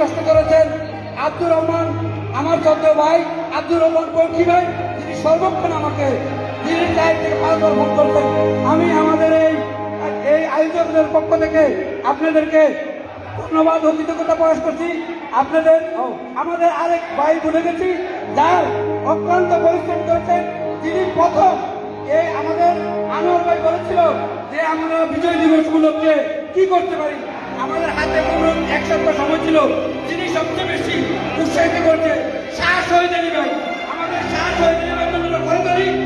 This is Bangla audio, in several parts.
কষ্ট করেছেন আব্দুর রহমান, আমার চন্দ্র ভাই আব্দুর রহমান পঙ্খী ভাই, তিনি সর্বক্ষণ আমাকে দিনের চার থেকে পাঁচবার ফোন আমি আমাদের এই এই আয়োজকদের পক্ষ থেকে আপনাদেরকে ধন্যবাদ ও কৃতজ্ঞতা প্রকাশ করছি। আপনাদের, আমাদের আরেক ভাই ভুলে গেছি, যার অক্লান্ত পরিশ্রম করেছেন। যিনি প্রথম এই আমাদের আনোয়ার ভাই বলেছিল যে আমরা বিজয় দিবস উপলক্ষে কি করতে পারি। আমাদের হাতে পুরো এক সপ্তাহ সময় ছিল, যিনি সবচেয়ে বেশি উৎসাহিত করছে শাহ হয়ে আলী ভাই। আমাদের শাহ হয়ে আলী ভাই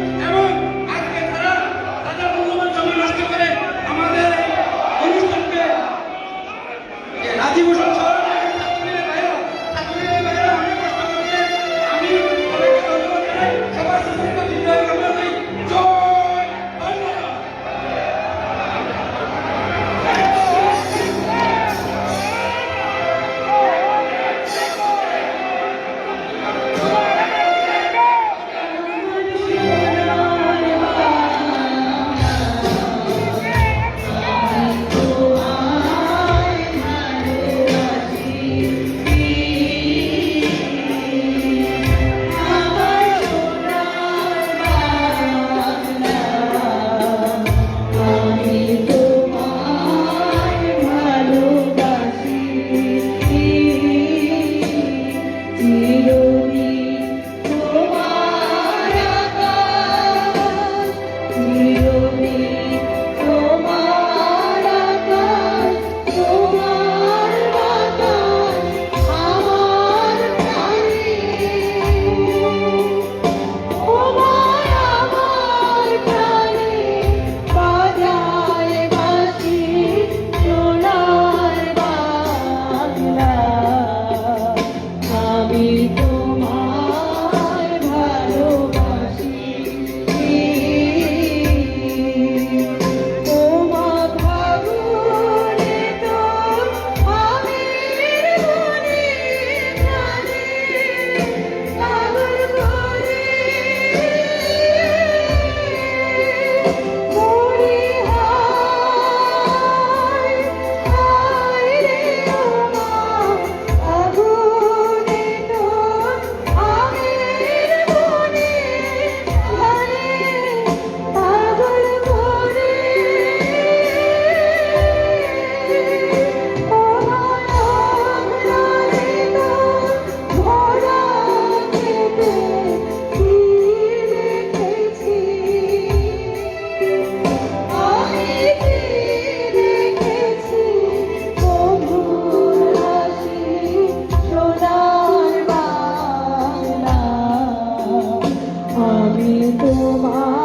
আমি তোমার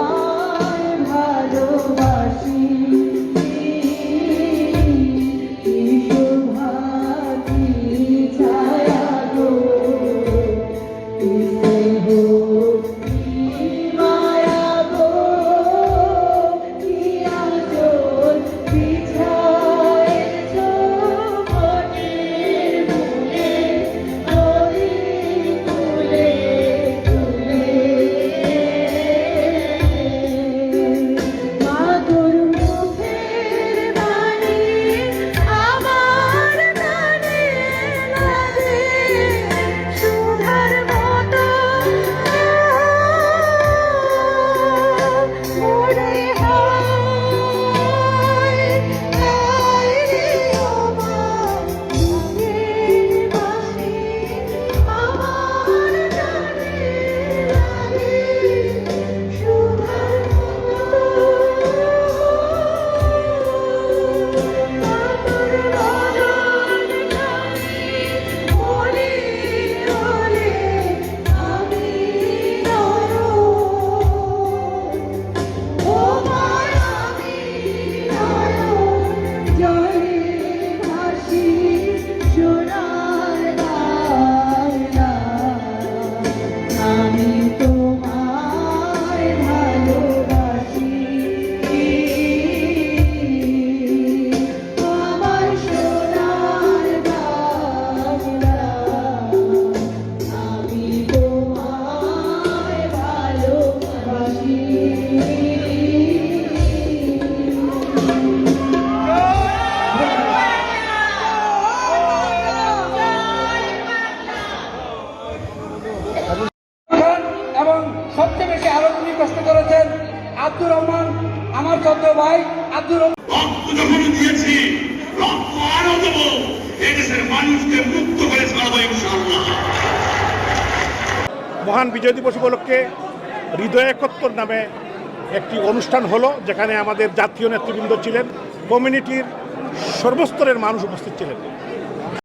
ভাই আব্দুর রক্ত যখন দিয়েছি রক্ত আরও দেবো এদেশের মানুষকে মুক্ত করে ছাড়বো ইনশাআল্লাহ। মহান বিজয় দিবস উপলক্ষে হৃদয় একত্তর নামে একটি অনুষ্ঠান হলো যেখানে আমাদের জাতীয় নেতৃবৃন্দ ছিলেন কমিউনিটির সর্বস্তরের মানুষ উপস্থিত ছিলেন।